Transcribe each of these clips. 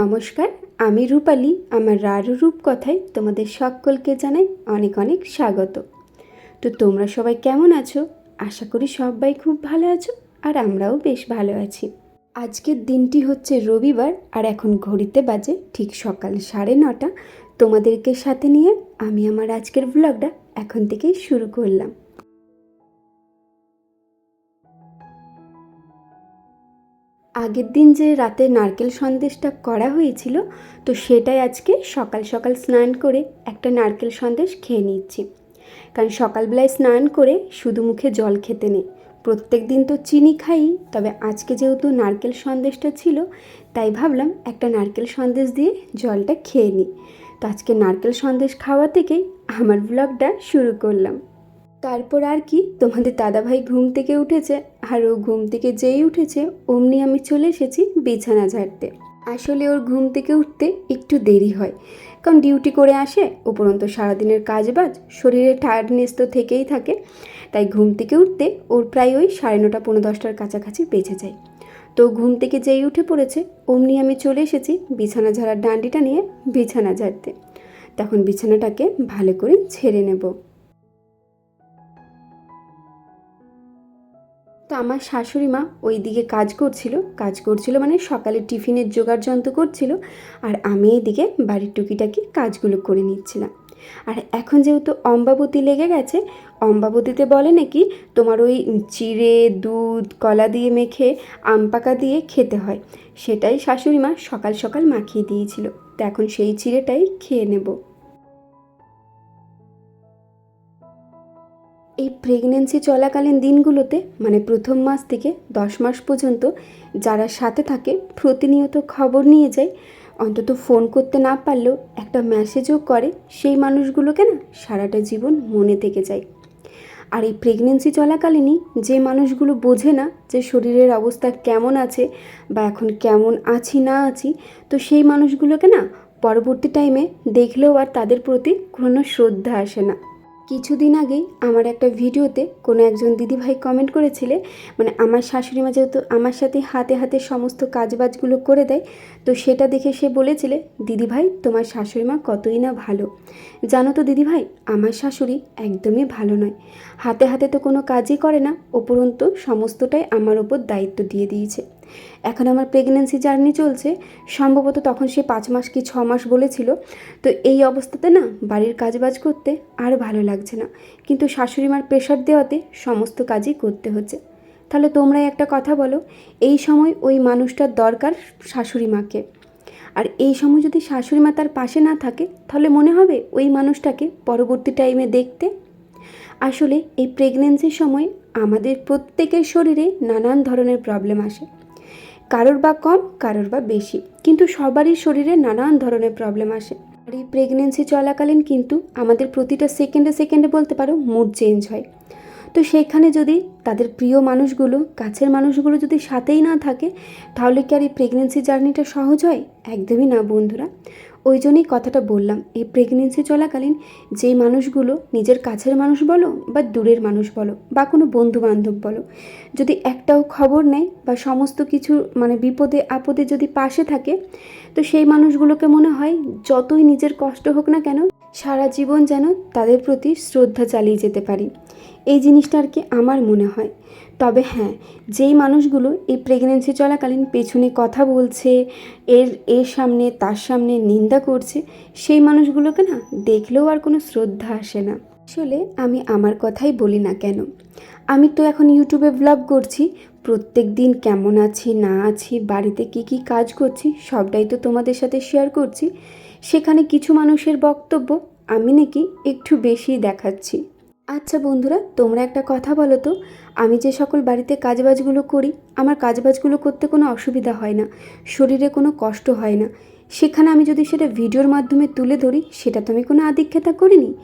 নমস্কার, আমি রূপালী, আমার রারু রূপ কথায় তোমাদের সকলকে জানাই অনেক অনেক স্বাগত। তো তোমরা সবাই কেমন আছো? আশা করি সবাই খুব ভালো আছো আর আমরাও বেশ ভালো আছি। আজকের দিনটি হচ্ছে রবিবার আর এখন ঘড়িতে বাজে ঠিক সকাল সাড়ে নটা। তোমাদেরকে সাথে নিয়ে আমি আমার আজকের ব্লগটা এখন থেকেই শুরু করলাম। আগের দিন যে রাতে নারকেল সন্দেশটা করা হয়েছিল, তো সেটাই আজকে সকাল সকাল স্নান করে একটা নারকেল সন্দেশ খেয়ে নিচ্ছি। কারণ সকালবেলায় স্নান করে শুধু মুখে জল খেতে নেই। প্রত্যেক দিন তো চিনি খাই, তবে আজকে যেহেতু নারকেল সন্দেশটা ছিল, তাই ভাবলাম একটা নারকেল সন্দেশ দিয়ে জলটা খেয়ে নিই। তো আজকে নারকেল সন্দেশ খাওয়া থেকেই আমার ব্লগটা শুরু করলাম। তারপর আর কি? তোমাদের দাদাভাই ঘুম থেকে উঠেছে, আর ও ঘুম থেকে যেই উঠেছে, অমনি আমি চলে এসেছি বিছানা ঝাড়তে। আসলে ওর ঘুম থেকে উঠতে একটু দেরি হয়, কারণ ডিউটি করে আসে, উপরন্ত সারাদিনের কাজ বাজ শরীরে টায়ার্ডনেস তো থেকেই থাকে, তাই ঘুম থেকে উঠতে ওর প্রায় ওই সাড়ে নটা পনেরো দশটার কাছাকাছি বেঁচে যায়। তো ঘুম থেকে যেই উঠে পড়েছে, অমনি আমি চলে এসেছি বিছানা ঝাড়ার ডান্ডিটা নিয়ে বিছানা ঝাড়তে। তখন বিছানাটাকে ভালো করে ছেড়ে নেব। তো আমার শাশুড়ি মা ওই দিকে কাজ করছিল কাজ করছিল মানে সকালে টিফিনের জোগাড় যন্ত্র করছিল আর আমি এদিকে বাড়ির টুকিটাকি কাজগুলো করে নিচ্ছিলাম। আর এখন যেহেতু অম্বাবতী লেগে গেছে, অম্বাবতীতে বলে নাকি তোমার ওই চিড়ে, দুধ, কলা দিয়ে মেখে, আম পাকা দিয়ে খেতে হয়। সেটাই শাশুড়ি মা সকাল সকাল মাখিয়ে দিয়েছিল। তো এখন সেই চিড়েটাই খেয়ে নেব। এই প্রেগনেন্সি চলাকালীন দিনগুলোতে মানে প্রথম মাস থেকে দশ মাস পর্যন্ত যারা সাথে থাকে, প্রতিনিয়ত খবর নিয়ে যায়। অন্তত ফোন করতে না পারলেও একটা মেসেজও করে সেই মানুষগুলোকে না সারাটা জীবন মনে থেকে যায়। আর এই প্রেগনেন্সি চলাকালীনই যে মানুষগুলো বোঝে না যে শরীরের অবস্থা কেমন আছে বা এখন কেমন আছি না আছি, তো সেই মানুষগুলোকে না পরবর্তী টাইমে দেখলেও আর তাদের প্রতি কোনো শ্রদ্ধা আসে না। কিছুদিন আগেই আমার একটা ভিডিওতে কোনো একজন দিদিভাই কমেন্ট করেছিলে মানে আমার শাশুড়ি মা যেহেতু আমার সাথে হাতে হাতে সমস্ত কাজবাজগুলো করে দেয়, তো সেটা দেখে সে বলেছিলে, দিদিভাই, তোমার শাশুড়ি মা কতই না ভালো। জানো তো দিদিভাই, আমার শাশুড়ি একদমই ভালো নয়। হাতে হাতে তো কোনো কাজই করে না, উপরন্তু সমস্তটাই আমার ওপর দায়িত্ব দিয়ে দিয়েছে। এখন আমার প্রেগনেন্সি জার্নি চলছে, সম্ভবত তখন সে পাঁচ মাস কি ছ মাস বলেছিল, তো এই অবস্থাতে না বাড়ির কাজবাজ করতে আর ভালো লাগছে না। কিন্তু শাশুড়ি মার প্রেশার দেওয়াতে সমস্ত কাজই করতে হচ্ছে। তাহলে তোমরাই একটা কথা বলো, এই সময় ওই মানুষটার দরকার শাশুড়ি মাকে আর এই সময় যদি শাশুড়ি মা তার পাশে না থাকে, তাহলে মনে হবে ওই মানুষটাকে পরবর্তী টাইমে দেখতে। আসলে এই প্রেগনেন্সির সময় আমাদের প্রত্যেকের শরীরে নানান ধরনের প্রবলেম আসে। কারোর বা কম, কারোর বা বেশি। কিন্তু সবারই শরীরে নানান ধরনের প্রবলেম আসে। আর এই প্রেগনেন্সি চলাকালীন কিন্তু আমাদের প্রতিটা সেকেন্ডে সেকেন্ডে বলতে পারো মুড চেঞ্জ হয়। তো সেখানে যদি তাদের প্রিয় মানুষগুলো, কাছের মানুষগুলো যদি সাথেই না থাকে, তাহলে কি আর এই প্রেগনেন্সি জার্নিটা সহজ হয়? একদমই না, বন্ধুরা। ওই জন্যই কথাটা বললাম, এই প্রেগনেন্সি চলাকালীন যেই মানুষগুলো নিজের কাছের মানুষ বলো বা দূরের মানুষ বলো বা কোনো বন্ধু বান্ধব বলো, যদি একটাও খবর নেয় বা সমস্ত কিছু মানে বিপদে আপদে যদি পাশে থাকে, তো সেই মানুষগুলোকে মনে হয় যতই নিজের কষ্ট হোক না কেন সারা জীবন যেন তাদের প্রতি শ্রদ্ধা চালিয়ে যেতে পারি। এই জিনিসটা আর কি আমার মনে হয়। তবে হ্যাঁ যেই মানুষগুলো এই প্রেগনেন্সি চলাকালীন পেছনে কথা বলছে, এর এর সামনে, তার সামনে নিন্দা করছে, সেই মানুষগুলোকে না দেখলেও আর কোনো শ্রদ্ধা আসে না। আসলে আমি আমার কথাই বলি না কেন? আমি তো এখন ইউটিউবে ব্লগ করছি, প্রত্যেক দিন কেমন আছি, না আছি, বাড়িতে কি কি কাজ করছি, সবটাই তো তোমাদের সাথে শেয়ার করছি। সেখানে কিছু মানুষের বক্তব্য আমি নাকি একটু বেশি দেখাচ্ছি। আচ্ছা বন্ধুরা, তোমরা একটা কথা বলো তো। আমি যে সকল বাড়িতে কাজবাজগুলো করি, আমার কাজবাজগুলো করতে কোনো অসুবিধা হয় না, শরীরে কোনো কষ্ট হয় না। সেখানে আমি যদি সেটা ভিডিওর মাধ্যমে তুলে ধরি, সেটা তো আমি কোনো আদিক্ষেতা করিনি।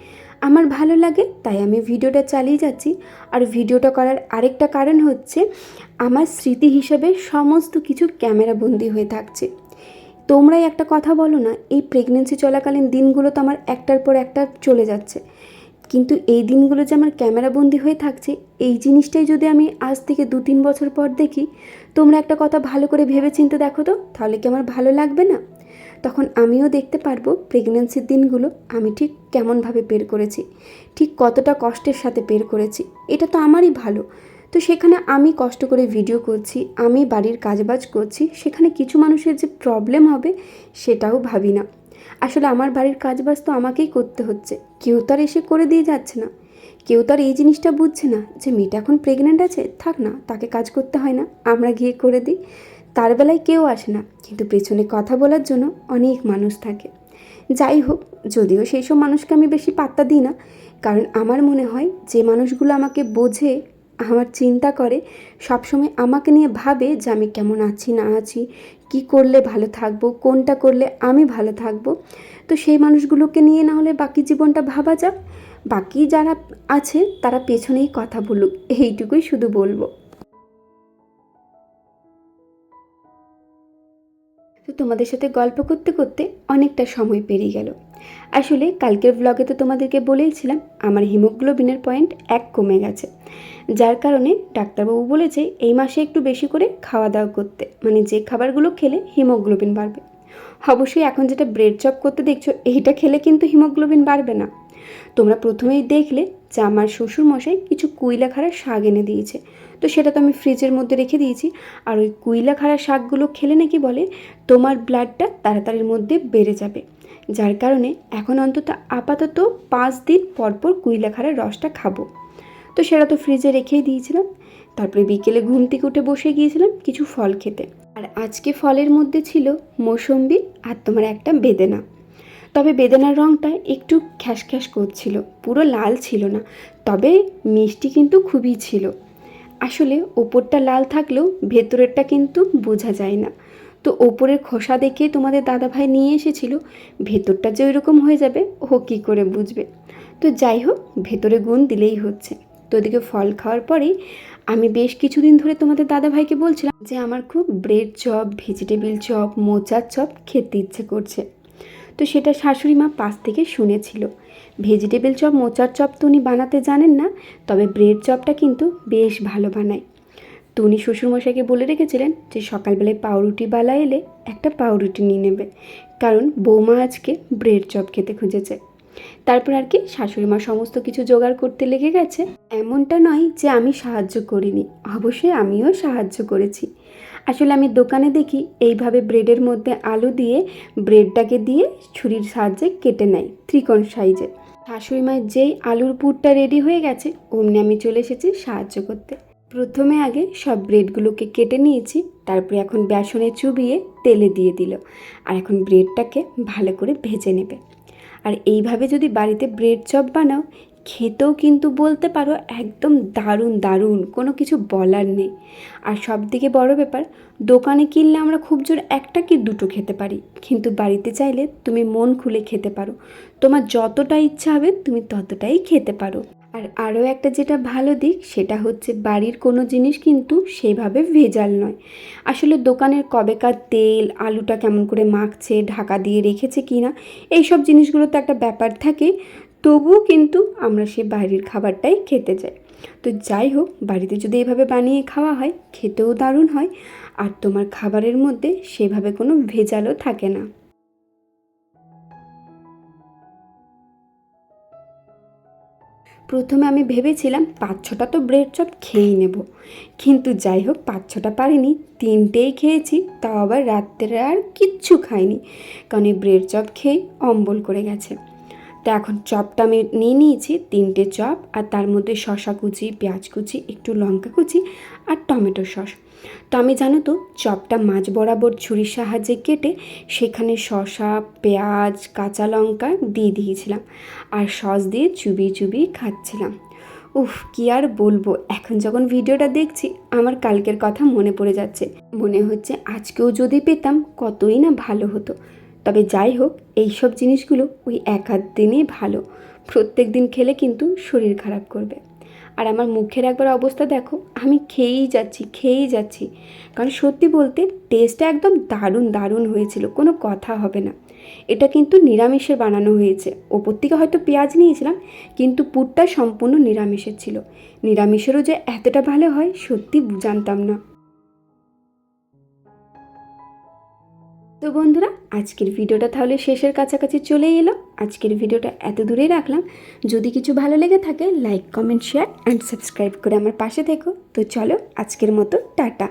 আমার ভালো লাগে, তাই আমি ভিডিওটা চালিয়ে যাচ্ছি। আর ভিডিওটা করার আরেকটা কারণ হচ্ছে, আমার স্মৃতি হিসেবে সমস্ত কিছু ক্যামেরা ক্যামেরাবন্দি হয়ে থাকছে। তোমরাই একটা কথা বলো না, এই প্রেগনেন্সি চলাকালীন দিনগুলো তো আমার একটার পর একটা চলে যাচ্ছে। কিন্তু এই দিনগুলো যে আমার ক্যামেরাবন্দি হয়ে থাকছে, এই জিনিসটাই যদি আমি আজ থেকে দু তিন বছর পর দেখি, তোমরা একটা কথা ভালো করে ভেবে চিনতে দেখো তো, তাহলে কি আমার ভালো লাগবে না? তখন আমিও দেখতে পারব প্রেগনেন্সির দিনগুলো আমি ঠিক কেমনভাবে বের করেছি, ঠিক কতটা কষ্টের সাথে বের করেছি, এটা তো আমারই ভালো। তো সেখানে আমি কষ্ট করে ভিডিও করছি, আমি বাড়ির কাজবাজ করছি, সেখানে কিছু মানুষের যে প্রবলেম হবে সেটাও ভাবি না। আসলে আমার বাড়ির কাজ কাজবাজ তো আমাকেই করতে হচ্ছে। কেউ তো আর এসে করে দিয়ে যাচ্ছে না। কেউ তো আর এই জিনিসটা বুঝছে না যে মেয়েটা এখন প্রেগনেন্ট আছে, থাক না, তাকে কাজ করতে হয় না, আমরা গিয়ে করে দিই। তার বেলায় কেউ আসে না, কিন্তু পেছনে কথা বলার জন্য অনেক মানুষ থাকে। যাই হোক, যদিও সেই সব মানুষকে আমি বেশি পাত্তা দিই না, কারণ আমার মনে হয় যে মানুষগুলো আমাকে বোঝে, আমার চিন্তা করে, সবসময় আমাকে নিয়ে ভাবে যে আমি কেমন আছি, না আছি কি করলে ভালো থাকব, কোনটা করলে আমি ভালো থাকব? তো সেই মানুষগুলোকে নিয়ে না হলে বাকি জীবনটা ভাবা যাক। বাকি যারা আছে তারা পেছনেই কথা বলুক, এইটুকুই শুধু বলব। তো তোমাদের সাথে গল্প করতে করতে অনেকটা সময় পেরিয়ে গেল। আসলে কালকের ব্লগে তো তোমাদেরকে বলেইছিলাম, আমার হিমোগ্লোবিনের পয়েন্ট এক কমে গেছে। যার কারণে ডাক্তারবাবু বলেছে এই মাসে একটু বেশি করে খাওয়া দাওয়া করতে মানে যে খাবারগুলো খেলে হিমোগ্লোবিন বাড়বে। অবশ্যই এখন যেটা ব্রেড চপ করতে দেখছ, এইটা খেলে কিন্তু হিমোগ্লোবিন বাড়বে না। তোমরা প্রথমেই দেখলে যে আমার শ্বশুরমশাই কিছু কুইলা খাড়া শাক এনে দিয়েছে। তো সেটা তো আমি ফ্রিজের মধ্যে রেখে দিয়েছি। আর ওই কুইলা খাড়া শাকগুলো খেলে নাকি বলে, তোমার ব্লাডটা তাড়াতাড়ির মধ্যে বেড়ে যাবে। যার কারণে এখন অন্তত আপাতত পাঁচ দিন পরপর কুইলা খাড়ার রসটা খাব। তো সেটা তো ফ্রিজে রেখেই দিয়েছিলাম। তারপরে বিকেলে ঘুম থেকে উঠে বসে গিয়েছিলাম কিছু ফল খেতে। আর আজকে ফলের মধ্যে ছিল মৌসম্বি আর তোমার একটা বেদেনা। তবে বেদানার রঙটা একটু খ্যাস খ্যাস করছিল, পুরো লাল ছিল না, তবে মিষ্টি কিন্তু খুবই ছিল। আসলে ওপরটা লাল থাকলেও ভেতরেরটা কিন্তু বোঝা যায় না। তো ওপরের খোসা দেখে তোমাদের দাদাভাই নিয়ে এসেছিল, ভেতরটা যে ওইরকম হয়ে যাবে, ও কী করে বুঝবে? তো যাই হোক, ভেতরে গুণ দিলেই হচ্ছে। তো ওদিকে ফল খাওয়ার পরেই আমি বেশ কিছুদিন ধরে তোমাদের দাদাভাইকে বলছিলাম যে আমার খুব ব্রেড চপ, ভেজিটেবিল চপ, মোচার চপ খেতে ইচ্ছে করছে। তো সেটা শাশুড়ি মা পাশ থেকে শুনেছিল। ভেজিটেবিল চপ, মোচার চপ তো উনি বানাতে জানেন না, তবে ব্রেড চপটা কিন্তু বেশ ভালো বানায়। তো উনি শ্বশুরমশাইকে বলে রেখেছিলেন যে সকালবেলায় পাউরুটি বালা এলে একটা পাউরুটি নিয়ে নেবে। কারণ বৌমা আজকে ব্রেড চপ খেতে খুঁজেছে। তারপর আর কি শাশুড়ি মা সমস্ত কিছু জোগাড় করতে লেগে গেছে। এমনটা নয় যে আমি সাহায্য করিনি, অবশ্যই আমিও সাহায্য করেছি। আসলে আমি দোকানে দেখি এইভাবে ব্রেডের মধ্যে আলু দিয়ে ব্রেডটাকে দিয়ে ছুরির সাহায্যে কেটে নেয় ত্রিকোণ সাইজে। শাশুড়ি মায়ের যেই আলুর পুরটা রেডি হয়ে গেছে, অমনি আমি চলে এসেছি সাহায্য করতে। প্রথমে আগে সব ব্রেডগুলোকে কেটে নিয়েছি, তারপরে এখন বেসনে চুবিয়ে তেলে দিয়ে দিল। আর এখন ব্রেডটাকে ভালো করে ভেজে নেবে। আর এইভাবে যদি বাড়িতে ব্রেড চপ বানাও, খেতেও কিন্তু বলতে পারো একদম দারুণ দারুণ, কোনো কিছু বলার নেই। আর সব থেকে বড় ব্যাপার, দোকানে কিনলে আমরা খুব জোর একটা কি দুটো খেতে পারি। কিন্তু বাড়িতে চাইলে তুমি মন খুলে খেতে পারো। তোমার যতটা ইচ্ছা হবে তুমি ততটাই খেতে পারো। আর আরও একটা যেটা ভালো দিক, সেটা হচ্ছে বাড়ির কোনো জিনিস কিন্তু সেইভাবে ভেজাল নয়। আসলে দোকানের কবেকার তেল, আলুটা কেমন করে মাখছে, ঢাকা দিয়ে রেখেছে কি না এইসব জিনিসগুলো তো একটা ব্যাপার থাকে। তবুও কিন্তু আমরা সে বাড়ির খাবারটাই খেতে যাই তো যাই হোক, বাড়িতে যদি এভাবে বানিয়ে খাওয়া হয়, খেতেও দারুণ হয়। আর তোমার খাবারের মধ্যে সেভাবে কোনো ভেজালও থাকে না। প্রথমে আমি ভেবেছিলাম পাঁচ ছটা তো ব্রেড চপ খেয়েই নেব। কিন্তু যাই হোক পাঁচ ছটা পারিনি, তিনটেই খেয়েছি, তাও আবার রাত্রে আর কিচ্ছু খাইনি, কারণ এই ব্রেড চপ খেয়ে অম্বল করে গেছে। তো এখন চপটা আমি নিয়ে নিয়েছি, তিনটে চপ আর তার মধ্যে শশা কুচি, পেঁয়াজ কুচি, একটু লঙ্কা কুচি, আর টমেটো সস। তো আমি জানো তো, চপটা মাছ বরাবর ছুরির সাহায্যে কেটে সেখানে শশা পেঁয়াজ, কাঁচা লঙ্কা দিয়ে দিয়েছিলাম আর সস দিয়ে চুবিয়ে চুবিয়ে খাচ্ছিলাম। উফ, কি আর বলব, এখন যখন ভিডিওটা দেখছি, আমার কালকের কথা মনে পড়ে যাচ্ছে। মনে হচ্ছে আজকেও যদি পেতাম কতই না ভালো হতো। তবে যাই হোক, এইসব জিনিসগুলো ওই এক দিনেই ভালো। প্রত্যেক দিন খেলে কিন্তু শরীর খারাপ করবে। আর আমার মুখের একবার অবস্থা দেখো, আমি খেয়েই যাচ্ছি খেয়েই যাচ্ছি। কারণ সত্যি বলতে টেস্টটা একদম দারুণ দারুণ হয়েছিল, কোনো কথা হবে না। এটা কিন্তু নিরামিষে বানানো হয়েছে। ওপর থেকে হয়তো পেঁয়াজ নিয়েছিলাম, কিন্তু পুরটা সম্পূর্ণ নিরামিষের ছিল। নিরামিষেরও যে এতটা ভালো হয়, সত্যি জানতাম না। তো বন্ধুরা, আজকের ভিডিওটা তাহলে শেষের কাছাকাছি চলে এলো। আজকের ভিডিওটা এত দূরেই রাখলাম। যদি কিছু ভালো লেগে থাকে like comment share and subscribe করে আমার পাশে থেকো। তো চলো, আজকের মতো, টাটা।